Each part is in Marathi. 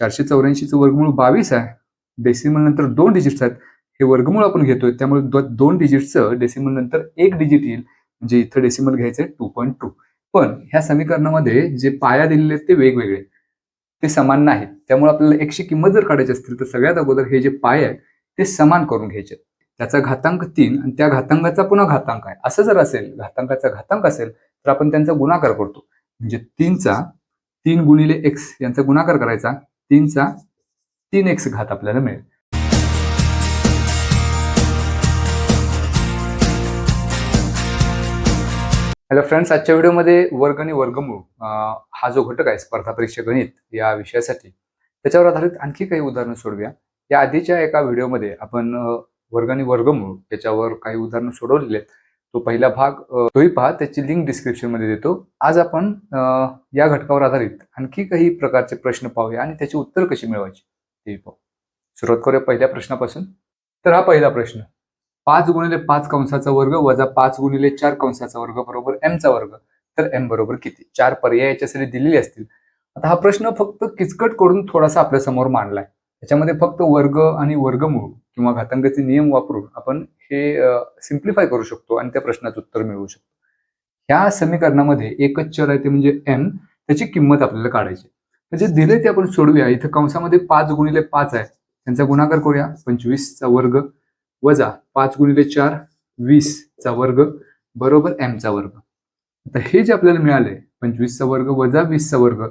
चारशे चौऱ्याऐंशीचं वर्गमूळ बावीस आहे. डेसिमल नंतर दोन डिजिट्स आहेत. हे वर्गमूळ आपण घेतोय त्यामुळे दो- दोन डिजिटचं डेसिमल नंतर एक डिजिट येईल. म्हणजे इथं डेसिमल आहे टू पॉईंट टू पण ह्या समीकरणामध्ये जे पाया दिलेले आहेत ते वेगवेगळे. ते समान नाहीत. त्यामुळे आपल्याला एकशे किंमत जर काढायची असतील तर सगळ्यात अगोदर हे जे पाय आहेत ते समान करून घ्यायचे. त्याचा घातांक तीन आणि त्या घातांकाचा पुन्हा घातांक आहे. असं जर असेल घातांकाचा घातांक असेल तर आपण त्यांचा गुणाकार करतो. म्हणजे तीनचा तीन गुणिले एक्स यांचा गुणाकार करायचा. तीनचा तीन एक्स घात आपल्याला मिळेल. हॅलो फ्रेंड्स आजच्या व्हिडिओमध्ये वर्ग आणि वर्गमूळ हा जो घटक आहे स्पर्धा परीक्षा गणित या विषयासाठी. त्याच्यावर आधारित आणखी काही उदाहरणं सोडूया. या आधीच्या एका व्हिडिओमध्ये आपण वर्ग आणि वर्गमूळ याच्यावर काही उदाहरणं सोडवलेले आहेत. तो पहिला भाग तोही पहा त्याची लिंक डिस्क्रिप्शनमध्ये देतो. आज आपण या घटकावर आधारित आणखी काही प्रकारचे प्रश्न पाहूया आणि त्याची उत्तर कशी मिळवायची ते पाहू. सुरुवात करूया पहिल्या प्रश्नापासून. तर हा पहिला प्रश्न पाच गुणिले पाच कंसाचा वर्ग वजा पाच गुणिले चार कंसाचा वर्ग बरोबर एम चा वर्ग. तर एम बरोबर किती? चार पर्याय याच्यासाठी दिलेले असतील. आता हा प्रश्न फक्त किचकट करून थोडासा आपल्यासमोर मांडलाय. याच्यामध्ये फक्त वर्ग आणि वर्गमूळ किंवा घातांकाचे नियम वापरून आपण हे सिम्प्लिफाय करू शकतो आणि त्या प्रश्नाचं उत्तर मिळवू शकतो. ह्या समीकरणामध्ये एकच चर आहे ते म्हणजे एम त्याची किंमत आपल्याला काढायची म्हणजे दिले ते आपण सोडूया. इथं कंसामध्ये पाच गुणिले पाच आहे. त्यांचा गुणाकार करूया. पंचवीसचा वर्ग वजा पाच गुणिले चार वीस चा वर्ग बरोबर एम चा वर्ग. आता हे जे आपल्याला मिळाले पंचवीसचा वर्ग वजा वीसचा वर्ग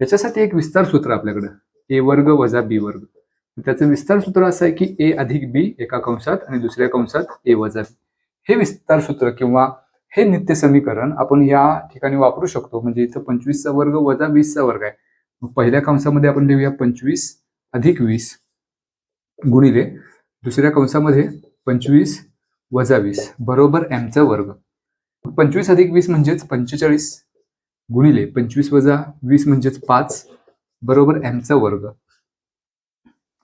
याच्यासाठी एक विस्तार सूत्र आपल्याकडं. ए वर्ग वजा बी वर्ग. त्याचं विस्तार सूत्र असं आहे की ए अधिक बी एका कंसात आणि दुसऱ्या कंसात ए वजा बी. हे विस्तार सूत्र किंवा हे नित्य समीकरण आपण या ठिकाणी वापरू शकतो. म्हणजे इथं पंचवीसचा वर्ग वजा वीसचा वर्ग आहे. पहिल्या कंसामध्ये आपण लिहूया पंचवीस अधिक वीस गुणिले दुसऱ्या कंसामध्ये पंचवीस वजा वीस बरोबर एमचा वर्ग. पंचवीस अधिक वीस म्हणजेच पंचेचाळीस गुणिले पंचवीस वजा वीस म्हणजेच पाच बरोबर एमचा वर्ग.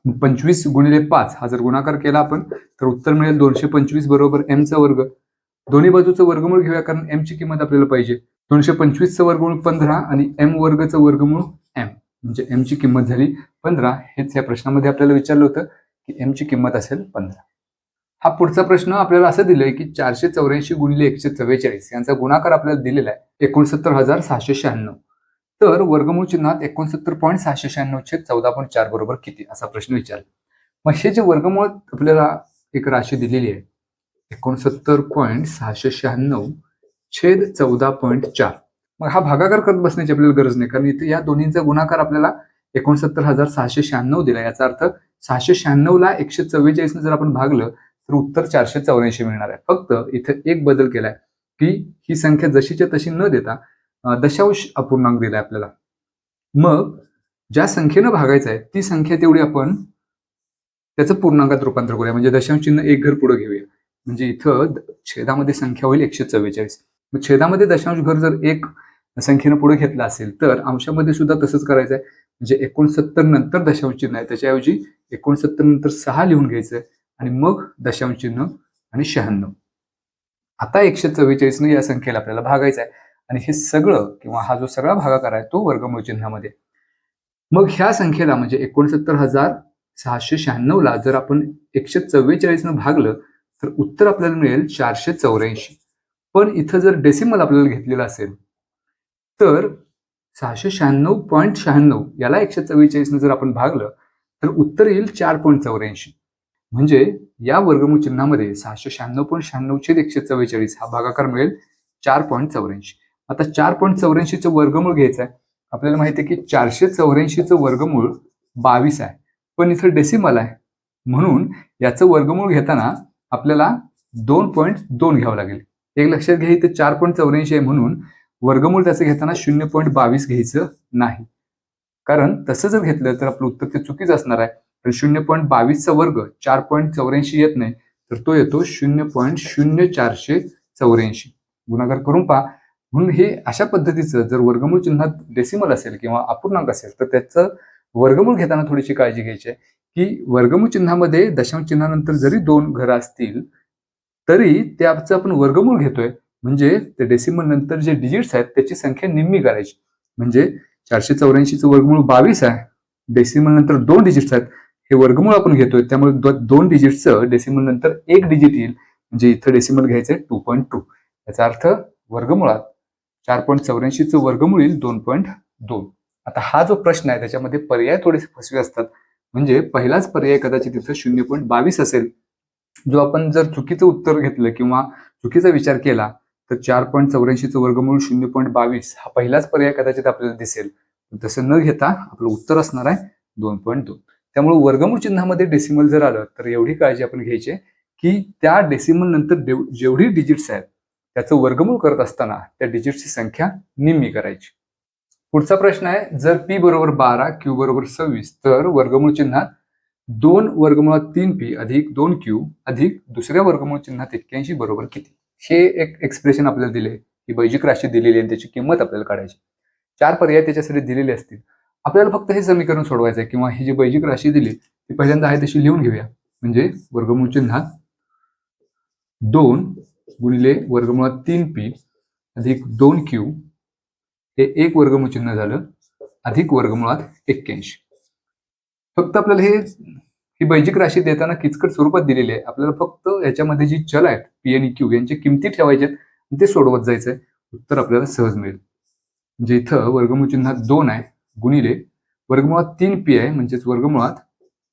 पंचवीस गुणिले पाच हा जर गुणाकार केला आपण तर उत्तर मिळेल दोनशे पंचवीस बरोबर एमचा वर्ग. दोन्ही बाजूचं वर्गमूळ घेऊया कारण एम ची किंमत आपल्याला पाहिजे. दोनशे पंचवीसचं वर्गमूळ पंधरा आणि एम वर्गचं वर्गमूळ एम म्हणजे एम ची किंमत झाली पंधरा. हेच या प्रश्नामध्ये आपल्याला विचारलं होतं की एम ची किंमत असेल पंधरा. हा पुढचा प्रश्न आपल्याला असं दिलंय की चारशे चौऱ्याऐंशी गुणिले एकशे चव्वेचाळीस यांचा गुणाकार आपल्याला दिलेला आहे एकोणसत्तर हजार सहाशे शहाण्णव. तर वर्गमूळ चिन्हात एकोणसत्तर पॉईंट सहाशे शहाण्णव छेद चौदा पॉईंट चार बरोबर किती? असा प्रश्न विचारला. मग हे जे वर्गमूळ आपल्याला एक राशी दिलेली आहे एकोणसत्तर पॉईंट सहाशे शहाण्णव छेद चौदा पॉईंट चार. मग हा भागाकार करत बसण्याची आपल्याला गरज नाही कारण इथे या दोन्हींचा गुणाकार आपल्याला एकोणसत्तर हजार सहाशे शहाण्णव दिला. याचा अर्थ सहाशे शहाण्णव ला एकशे चव्वेचाळीस जर आपण भागलं तर उत्तर चारशे चौऱ्याऐंशी मिळणार आहे. फक्त इथे एक बदल केलाय की ही संख्या जशीच्या तशी न देता दशांश अपूर्णांक दिलाय आपल्याला. मग ज्या संख्येनं भागायचं आहे ती संख्या तेवढी आपण त्याचं पूर्णांकात रूपांतर करूया. म्हणजे दशांश चिन्ह एक घर पुढे घेऊया. म्हणजे इथं छेदामध्ये संख्या होईल एकशे चव्वेचाळीस. मग छेदामध्ये दशांश घर जर एक संख्येनं पुढे घेतलं असेल तर अंशामध्ये सुद्धा तसंच करायचं आहे म्हणजे एकोणसत्तर नंतर दशांश चिन्ह आहे. त्याच्याऐवजी एकोणसत्तर नंतर सहा लिहून घ्यायचं आणि मग दशांश चिन्ह आणि शहाण्णव. आता एकशे चव्वेचाळीसनं या संख्येला आपल्याला भागायचं आहे आणि हे सगळं किंवा हा जो सगळा भागाकार आहे तो वर्गमूळ चिन्हामध्ये. मग ह्या संख्येला म्हणजे एकोणसत्तर हजार सहाशे शहाण्णवला जर आपण एकशे चव्वेचाळीसनं भागलं तर उत्तर आपल्याला मिळेल चारशे चौऱ्याऐंशी. पण इथं जर डेसिमल आपल्याला घेतलेलं असेल तर सहाशे शहाण्णव पॉईंट शहाण्णव याला एकशे चव्वेचाळीसनं जर आपण भागलं तर उत्तर येईल चार पॉईंट चौऱ्याऐंशी. म्हणजे या वर्गमूळ चिन्हामध्ये सहाशे शहाण्णव पॉईंट शहाण्णव छेद एकशे चव्वेचाळीस हा भागाकार मिळेल चार पॉईंट चौऱ्याऐंशी. आता चार पॉईंट चौऱ्याऐंशीचं वर्गमूळ घ्यायचं आहे आपल्याला माहिती आहे की चारशे चौऱ्याऐंशीचं वर्गमूळ बावीस आहे. पण इथं डेसिमल आहे. म्हणून याचं वर्गमूळ घेताना आपल्याला दोन पॉईंट दोन घ्यावं लागेल. एक लक्षात घ्या इथं चार पॉईंट चौऱ्याऐंशी आहे म्हणून वर्गमूळ त्याचं घेताना शून्य पॉईंट बावीस घ्यायचं नाही. कारण तसं जर घेतलं तर आपलं उत्तर ते चुकीचं असणार आहे. तर शून्य पॉईंट बावीसचा वर्ग चार पॉईंट चौऱ्याऐंशी येत नाही. तर तो येतो शून्य पॉईंट शून्य चारशे चौऱ्याऐंशी. गुणाकार करून पहा. म्हणून हे अशा पद्धतीचं जर वर्गमूळ चिन्हात डेसिमल असेल किंवा अपूर्णांक असेल तर त्याचं वर्गमूळ घेताना थोडीशी काळजी घ्यायची आहे. की वर्गमूळ चिन्हामध्ये दशांश चिन्हानंतर जरी दोन घरं असतील तरी त्याचं आपण वर्गमूळ घेतोय. म्हणजे ते डेसिमल नंतर जे डिजिट्स आहेत त्याची संख्या निम्मी करायची. म्हणजे चारशे चौऱ्याऐंशीचं वर्गमूळ बावीस आहे. डेसिमल नंतर दोन डिजिट्स आहेत. हे वर्गमूळ आपण घेतोय. त्यामुळे दो- दोन डिजिटचं डेसिमल नंतर एक डिजिट येईल. म्हणजे इथं डेसिमल घ्यायचं आहे टू पॉईंट टू याचा अर्थ वर्गमुळात चार पॉईंट चौऱ्याऐंशीचं वर्गमूळ येईल दोन पॉईंट दोन. आता हा जो प्रश्न आहे त्याच्यामध्ये पर्याय थोडेसे फसवे असतात. म्हणजे पहिलाच पर्याय कदाचित तिथं शून्य पॉईंट बावीस असेल. जो आपण जर चुकीचं उत्तर घेतलं किंवा चुकीचा विचार केला तर चार पॉईंट चौऱ्याऐंशीचं वर्गमूळ शून्य पॉईंट बावीस हा पहिलाच पर्याय कदाचित आपल्याला दिसेल. तसं न घेता आपलं उत्तर असणार आहे दोन पॉईंट दोन. त्यामुळे वर्गमूळ चिन्हामध्ये डेसिमल जर आलं तर एवढी काळजी आपण घ्यायची की त्या डेसिमल नंतर देव- जेवढी डिजिट्स आहेत त्याचं वर्गमूळ करत असताना त्या डिजिटची संख्या निम्मी करायची. पुढचा प्रश्न आहे जर पी बरोबर बारा क्यू बरोबर सव्वीस तर वर्गमूळ चिन्हात दोन वर्गमुळात तीन पी अधिक दोन क्यू अधिक दुसऱ्या वर्गमूळ चिन्हात एक्क्याऐंशी बरोबर किती? हे एक एक्सप्रेशन आपल्याला दिले ही बैजिक राशी दिलेली आहे त्याची किंमत आपल्याला काढायची. चार पर्याय त्याच्यासाठी दिलेले असतील. आपल्याला फक्त हे समीकरण सोडवायचं आहे किंवा ही जी बैजिक राशी दिली ती पहिल्यांदा आहे तशी लिहून घेऊया. म्हणजे वर्गमूळ चिन्हात दोन गुणिले वर्गमुळात तीन पी अधिक दोन क्यू हे एक वर्गमूळ चिन्ह झालं. अधिक वर्गमुळात एक्क्याऐंशी. फक्त आपल्याला हे ही बैजिक राशी देताना किचकट स्वरूपात दिलेली आहे. आपल्याला फक्त याच्यामध्ये जी चल आहेत पी आणि क्यू यांच्या किमती ठेवायच्या आहेत ते सोडवत जायचंय उत्तर आपल्याला सहज मिळेल. म्हणजे इथं वर्गमूळ चिन्हात दोन आहे गुणिले वर्गमुळात तीन पी आहे म्हणजेच वर्गमुळात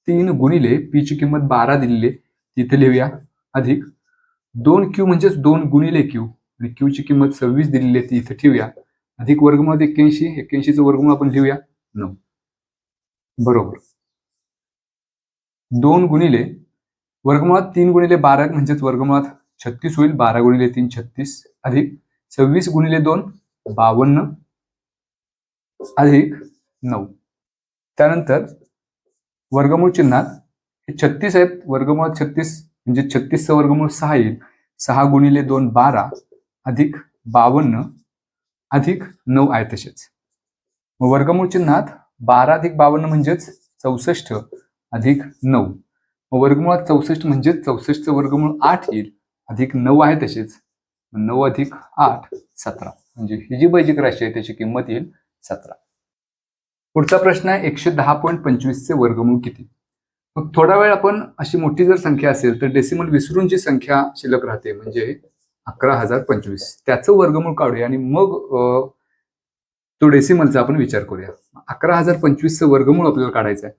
तीन गुणिले पी ची किंमत बारा दिलेली आहे. ती इथे लिहूया अधिक दोन क्यू म्हणजेच दोन गुणिले क्यू आणि क्यू ची किंमत सव्वीस दिलेली आहे ती इथे ठेवूया. अधिक वर्गमुळात एक्क्याऐंशी एक्क्याऐंशीचं वर्गमूळ आपण लिहूया. नऊ. बरोबर. दोन गुणिले वर्गमुळात तीन गुणिले बारा म्हणजेच वर्गमुळात छत्तीस होईल. बारा गुणिले तीन छत्तीस अधिक सव्वीस गुणिले दोन बावन्न अधिक नऊ. त्यानंतर वर्गमूळ चिन्हात हे छत्तीस आहेत. वर्गमुळात छत्तीस म्हणजे छत्तीसचं वर्गमूळ सहा येईल. सहा गुणिले दोन बारा अधिक बावन्न अधिक नऊ आहे तसेच. मग वर्गमूळ चिन्हात बारा अधिक बावन्न म्हणजेच चौसष्ट अधिक नऊ. मग वर्गमुळात चौसष्ट म्हणजेच चौसष्टचं वर्गमूळ आठ येईल. अधिक नऊ आहे तसेच. नऊ अधिक आठ सतरा. म्हणजे ही जी बैजिक राशी आहे त्याची किंमत येईल सतरा. पुढचा प्रश्न आहे एकशे दहा पॉईंट पंचवीसचे वर्गमूळ किती? मग थोडा वेळ आपण अशी मोठी जर संख्या असेल तर डेसिमल विसरून जी संख्या शिल्लक राहते म्हणजे अकरा हजार पंचवीस. त्याचं वर्गमूळ काढूया आणि मग तो डेसिमलचा आपण विचार करूया. अकरा हजार पंचवीसचं वर्गमूळ आपल्याला काढायचं आहे.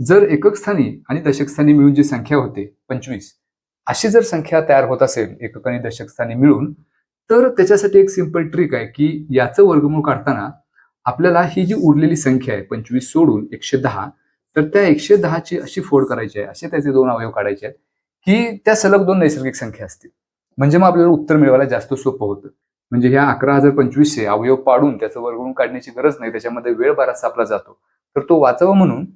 जर एकक स्थानी आणि दशकस्थानी मिळून जी संख्या होते पंचवीस अशी जर संख्या तयार होत असेल एकक आणि दशकस्थानी मिळून तर त्याच्यासाठी एक सिंपल ट्रिक आहे की याचं वर्गमूळ काढताना आपल्याला ही जी उरलेली संख्या आहे पंचवीस सोडून एकशे दहा तर त्या एकशे दहाची अशी फोड करायची आहे असे त्याचे दोन अवयव काढायचे आहेत की त्या सलग दोन नैसर्गिक संख्या असतील. म्हणजे मग आपल्याला उत्तर मिळवायला जास्त सोपं होतं. म्हणजे ह्या अकरा हजार पंचवीसशे अवयव पाडून त्याचं वर्गमूळ काढण्याची गरज नाही त्याच्यामध्ये वेळ बराचसा आपला जातो. तर तो वाचावा म्हणून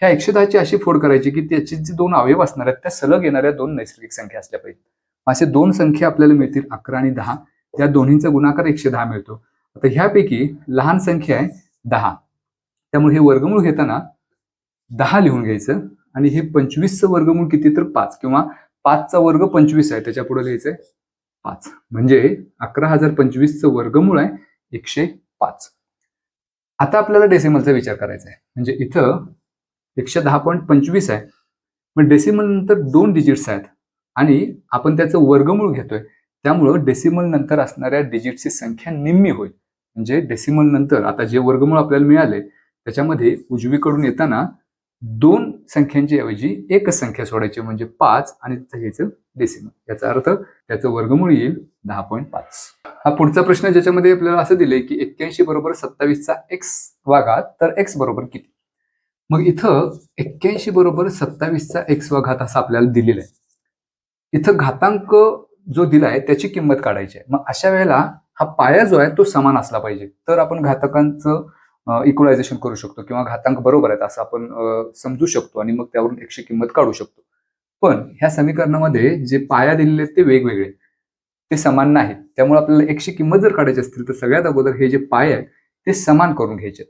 ह्या एकशे दहाची अशी फोड करायची की त्याची जी दोन अवयव असणार आहेत त्या सलग येणाऱ्या दोन नैसर्गिक संख्या असल्या पाहिजेत. असे दोन संख्या आपल्याला मिळतील अकरा आणि दहा. त्या दोन्हींचा गुणाकार एकशे दहा मिळतो. आता ह्यापैकी लहान संख्या आहे दहा. त्यामुळे हे वर्गमूळ घेताना दहा लिहून घ्यायचं आणि हे पंचवीसचं वर्गमूळ किती तर पाच किंवा पाचचा वर्ग पंचवीस आहे. त्याच्या पुढे लिहायचंय पाच. म्हणजे अकरा हजार पंचवीसचं वर्गमूळ आहे एकशे पाच. आता आपल्याला डेसिमलचा विचार करायचा आहे. म्हणजे इथं एकशे दहा पॉईंट पंचवीस आहे. मग डेसिमल नंतर दोन डिजिट्स आहेत आणि आपण त्याचं वर्गमूळ घेतोय. त्यामुळं डेसिमल नंतर असणाऱ्या डिजिटची संख्या निम्मी होईल. म्हणजे डेसिमल नंतर आता जे वर्गमूळ आपल्याला मिळाले त्याच्यामध्ये उजवीकडून येताना दोन संख्यांची ऐवजी एकच संख्या सोडायची म्हणजे पाच आणि घ्यायचं डेसिमल याचा अर्थ त्याचं वर्गमूळ येईल दहा पॉईंट पाच. हा पुढचा प्रश्न ज्याच्यामध्ये आपल्याला असं दिलंय की एक्क्याऐंशी बरोबर सत्तावीसचा एक्स वाघात तर एक्स बरोबर किती? मग इथं एक्क्याऐंशी बरोबर सत्तावीसचा एक्स वाघात असं आपल्याला दिलेलं आहे. इथं घातांक जो दिलाय त्याची किंमत काढायची आहे. मग अशा वेळेला हा पाया जो आहे तो समान असला पाहिजे. तर आपण घातकांचं इक्वलायझेशन करू शकतो किंवा घातांक बरोबर आहेत असं आपण समजू शकतो आणि मग त्यावरून एकशे किंमत काढू शकतो. पण ह्या समीकरणामध्ये जे पाया दिलेले आहेत ते वेगवेगळे ते समान नाहीत. त्यामुळे आपल्याला एकशे किंमत जर काढायची असतील तर सगळ्यात अगोदर हे जे पाय आहेत ते समान करून घ्यायचे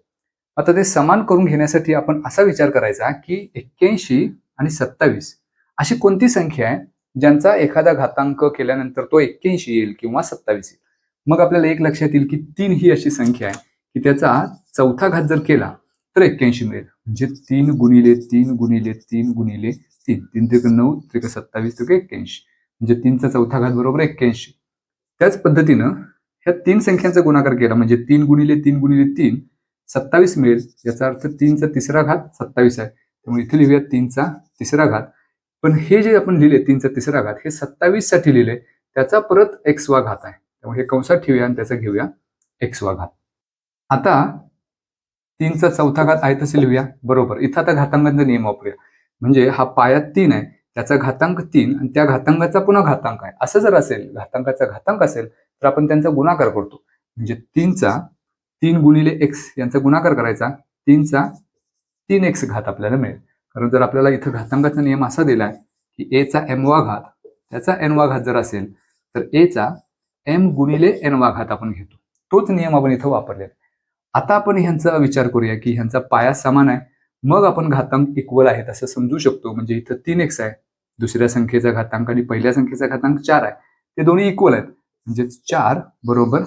आता ते समान करून घेण्यासाठी आपण असा विचार करायचा की एक्क्याऐंशी आणि सत्तावीस अशी कोणती संख्या आहे ज्यांचा एखादा घातांक केल्यानंतर तो एक्क्याऐंशी येईल किंवा सत्तावीस येईल? मग आपल्याला एक लक्षात येईल की तीन ही अशी संख्या आहे. की त्याचा चौथा घात जर केला तर एक्क्याऐंशी मिळेल. म्हणजे तीन गुणिले तीन गुणिले तीन गुणिले तीन. तीन त्रिक नऊ त्रिक सत्तावीस त्रिक एक्क्याऐंशी. म्हणजे तीनचा चौथा घात बरोबर एक्क्याऐंशी. त्याच पद्धतीनं ह्या तीन संख्यांचा गुणाकार केला म्हणजे तीन गुणिले तीन गुणिले तीन सत्तावीस मिळेल. याचा अर्थ तीनचा तिसरा घात सत्तावीस आहे. त्यामुळे इथे लिहूया तीनचा तिसरा घात. पण हे जे आपण लिहिले तीनचा तिसरा घात हे सत्तावीससाठी लिहिले. त्याचा परत एक्सवा घात आहे. त्यामुळे हे कंसात ठेवूया आणि त्याचा घेऊया एक्सवा घात. आता तीनचा चौथा घात आहे तसे लिहूया. बरोबर. इथं आता घातांकांचा नियम वापरूया. म्हणजे हा पायात तीन आहे त्याचा घातांक तीन आणि त्या घातांकाचा पुन्हा घातांक आहे. असं जर असेल घातांकाचा घातांक असेल तर आपण त्यांचा गुणाकार करतो. म्हणजे तीनचा तीन गुणिले एक्स यांचा गुणाकार करायचा तीनचा तीन एक्स घात आपल्याला मिळेल. कारण जर आपल्याला इथं घातांकाचा नियम असा दिलाय की ए चा घात त्याचा एनवा घात जर असेल तर ए चा एम गुणिले एनवा घात आपण घेतो. तोच नियम आपण इथं वापरलेला आता आपण ह्यांचा विचार करूया की ह्यांचा पाया समान आहे. मग आपण घातांक इक्वल आहेत असं समजू शकतो. म्हणजे इथं तीन एक्स आहे. दुसऱ्या संख्येचा घातांक आणि पहिल्या संख्येचा घातांक चार आहे. ते दोन्ही इक्वल आहेत. म्हणजे चार बरोबर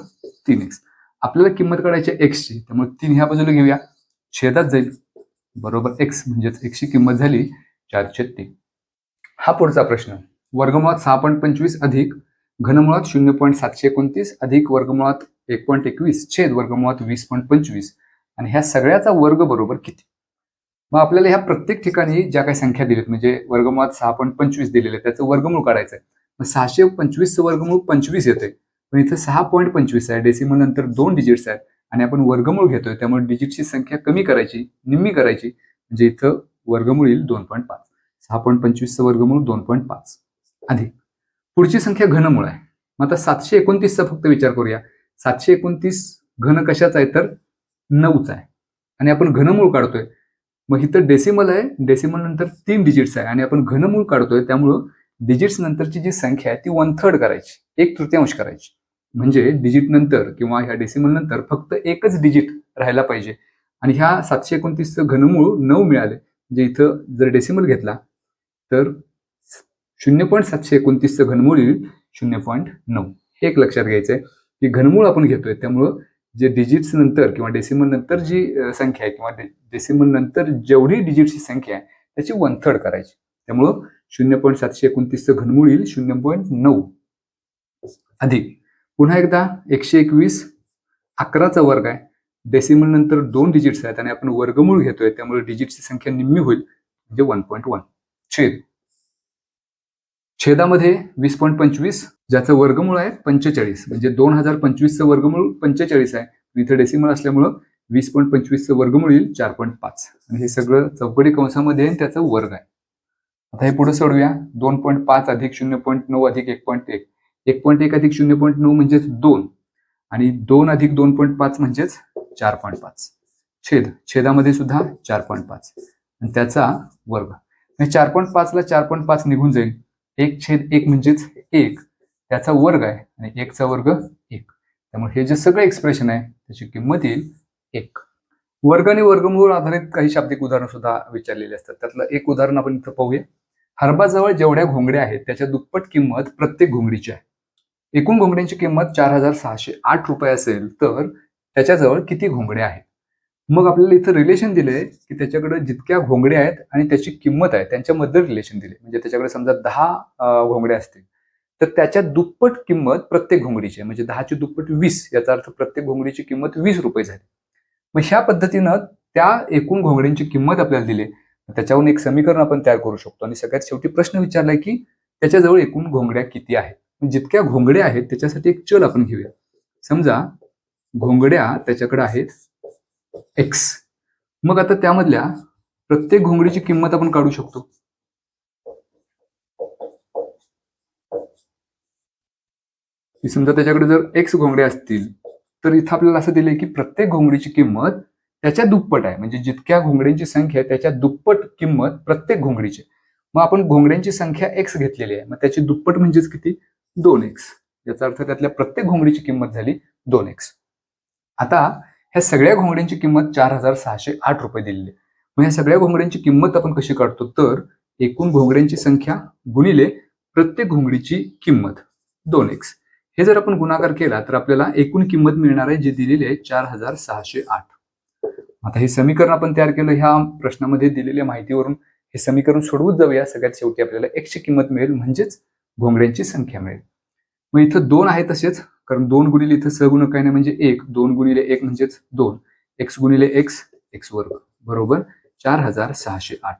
तीन एक्स आपल्याला किंमत काढायची एक्सची त्यामुळे तीन ह्या बाजूला घेऊया. छेदात जाईल. बरोबर एक्स म्हणजेच एक्सची किंमत झाली चारशे तीन. हा पुढचा प्रश्न. वर्गमुळात सहा पॉईंट पंचवीस अधिक घनमुळात शून्य पॉईंट सातशे एकोणतीस अधिक वर्गमुळात एक पॉईंट एकवीस छेद वर्गमुळात वीस पॉईंट पंचवीस. आणि ह्या सगळ्याचा वर्ग बरोबर किती? मग आपल्याला ह्या प्रत्येक ठिकाणी ज्या काही संख्या दिल्यात म्हणजे वर्गमुळात सहा पॉईंट पंचवीस दिलेले आहेत, त्याचं वर्गमूळ काढायचं आहे मग सहाशे पंचवीसचं वर्गमूळ पंचवीस येते पण इथं सहा पॉईंट पंचवीस आहे डेसिमल नंतर दोन डिजिट्स आहेत. आणि आपण वर्गमूळ घेतोय त्यामुळे डिजिटची संख्या कमी करायची निम्मी करायची. म्हणजे इथं वर्गमूळ येईल दोन पॉईंट पाच. सहा पॉईंट पंचवीसचं वर्गमूळ दोन पॉईंट पाच. अधिक पुढची संख्या घनमूळ आहे. मग आता सातशे एकोणतीसचा फक्त विचार करूया. सातशे एकोणतीस घन कशाचा आहे तर नऊचा आहे. आणि आपण घनमूळ काढतोय. मग इथं डेसिमल आहे. डेसिमल नंतर तीन डिजिट्स आहे. आणि आपण घनमूळ काढतोय. त्यामुळं डिजिट्स नंतरची जी संख्या आहे ती वन थर्ड करायची. एक तृतीयांश करायची. म्हणजे डिजिट नंतर किंवा ह्या डेसिमल नंतर फक्त एकच डिजिट राहायला पाहिजे. आणि ह्या सातशे एकोणतीसचं घनमूळ नऊ मिळाले. म्हणजे इथं जर डेसिमल घेतला तर शून्य पॉईंट सातशे एकोणतीसचं घनमूळ येईल शून्य पॉईंट नऊ. हे एक लक्षात घ्यायचं आहे की घनमूळ आपण घेतोय. त्यामुळं जे डिजिट्स नंतर किंवा डेसिमल नंतर जी संख्या आहे किंवा डेसिमल नंतर जेवढी डिजिटची संख्या आहे त्याची वन थर्ड करायची. त्यामुळं शून्य पॉईंट सातशे एकोणतीसचं घनमूळ येईल शून्य पॉईंट नऊ. अधिक. पुन्हा एकदा एकशे एकवीस अकराचा वर्ग आहे. डेसिमल नंतर दोन डिजिट्स आहेत आणि आपण वर्गमूळ घेतोय त्यामुळे डिजिटची संख्या निम्मी होईल म्हणजे वन पॉईंट वन छेद. छेदामध्ये वीस पॉईंट पंचवीस ज्याचं वर्गमूळ आहे पंचेचाळीस. म्हणजे दोन हजार पंचवीसचं वर्गमूळ पंचेचाळीस आहे. इथं डेसिमल असल्यामुळं वीस पॉईंट पंचवीसचं वर्गमूळ येईल चार पॉईंट पाच. आणि हे सगळं चौकडी कंसामध्ये आहे त्याचा वर्ग आहे. आता हे पुढे सोडूया. दोन पॉईंट पाच अधिक शून्य पॉईंट नऊ अधिक एक पॉईंट एक. एक पॉईंट एक अधिक शून्य पॉईंट नऊ म्हणजेच दोन. आणि दोन अधिक दोन पॉईंट पाच म्हणजेच चार पॉईंट पाच. छेद. छेदामध्ये सुद्धा चार पॉईंट पाच. आणि त्याचा वर्ग. चार पॉईंट पाचला चार पॉईंट पाच निघून जाईल. एक छेद एक म्हणजेच एक. त्याचा वर्ग आहे आणि एकचा वर्ग एक. त्यामुळे हे जे सगळं एक्सप्रेशन आहे त्याची किंमत येईल एक. वर्ग आणि वर्गमूळ आधारित काही शाब्दिक उदाहरण सुद्धा विचारलेले असतात. त्यातलं एक उदाहरण आपण इथं पाहूया. हरबाजवळ जेवढ्या घोंगड्या आहेत त्याच्या दुप्पट किंमत प्रत्येक घोंगडीची आहे. एकूण घोंगड्यांची किंमत चार हजार सहाशे आठ रुपये असेल तर त्याच्याजवळ किती घोंगड्या आहेत? मग आपल्याला इथं रिलेशन दिले की त्याच्याकडे जितक्या घोंगड्या आहेत आणि त्याची किंमत आहे त्यांच्यामध्ये रिलेशन दिले म्हणजे त्याच्याकडे समजा दहा घोंगड्या असतील. तर त्याच्या दुप्पट किंमत प्रत्येक घोंगडीची आहे. म्हणजे दहाची दुप्पट वीस याचा अर्थ प्रत्येक घोंगडीची किंमत वीस रुपये झाली. मग ह्या पद्धतीनं त्या एकूण घोंगड्यांची किंमत आपल्याला दिली त्याच्यावरून एक समीकरण आपण तयार करू शकतो. आणि सगळ्यात शेवटी प्रश्न विचारलाय की त्याच्याजवळ एकूण घोंगड्या किती आहेत? जितक्या घोंगड्या आहेत त्याच्यासाठी एक चल आपण घेऊया. समजा घोंगड्या त्याच्याकडे आहेत एक्स मग आता त्यामधल्या प्रत्येक घोंगडीची किंमत आपण काढू शकतो. समजा त्याच्याकडे जर एक्स घोंगडे असतील तर इथं आपल्याला असं दिलंय की प्रत्येक घोंगडीची किंमत त्याच्या दुप्पट आहे. म्हणजे जितक्या घोंगड्यांची संख्या आहे त्याच्या दुप्पट किंमत प्रत्येक घोंगडीची मग आपण घोंगड्यांची संख्या एक्स घेतलेली आहे. मग त्याची दुप्पट म्हणजेच किती? दोन एक्स याचा अर्थ त्यातल्या प्रत्येक घोंगडीची किंमत झाली दोन एक्स आता ह्या सगळ्या घोंगड्यांची किंमत चार हजार सहाशे आठ रुपये दिलेली आहे. मग ह्या सगळ्या घोंगड्यांची किंमत आपण कशी काढतो? तर एकूण घोंगड्यांची संख्या गुणिले प्रत्येक घोंगडीची किंमत दोन एक्स हे जर आपण गुणाकार केला तर आपल्याला एकूण किंमत मिळणार आहे जी दिलेली आहे चार हजार सहाशे आठ. आता हे समीकरण आपण तयार केलं ह्या प्रश्नामध्ये दिलेल्या माहितीवरून हे समीकरण सोडवून जाऊया. सगळ्यात शेवटी आपल्याला एक्सची किंमत मिळेल म्हणजेच घोंगड्यांची संख्या मिळेल. मग इथं दोन आहे तसेच कारण दोन गुणिले इथं सहगुणक काय नाही म्हणजे एक दोन गुणिले एक म्हणजेच दोन. एक्स गुणिले एक्स एक्स वर्ग. बरोबर? चार हजार सहाशे आठ.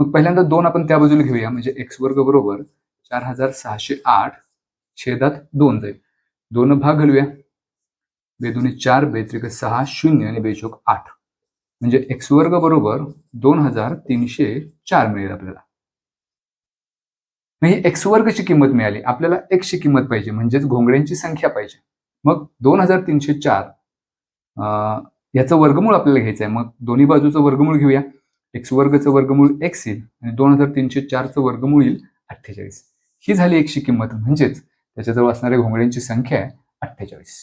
मग पहिल्यांदा दोन आपण त्या बाजूला घेऊया. म्हणजे एक्स वर्ग बरोबर चार हजार सहाशे आठ छेदात दोन जाईल. दोन भाग घालूया. बेदुनी चार बेत्रिक सहा शून्य आणि बेचोक आठ. म्हणजे एक्स वर्ग बरोबर दोन हजार तीनशे चार मिळेल आपल्याला. मग ही एक्स वर्गची किंमत मिळाली. आपल्याला एक्सची किंमत पाहिजे. म्हणजेच घोंगड्यांची संख्या पाहिजे. मग दोन हजार तीनशे चार याचं वर्गमूळ आपल्याला घ्यायचं आहे मग दोन्ही बाजूचं वर्गमूळ घेऊया. एक्स वर्गचं वर्गमूळ एक्स येईल आणि दोन हजार तीनशे चारचं वर्गमूळ येईल अठ्ठेचाळीस. ही झाली एकशी किंमत. म्हणजेच त्याच्याजवळ असणाऱ्या घोंगड्यांची संख्या आहे अठ्ठेचाळीस.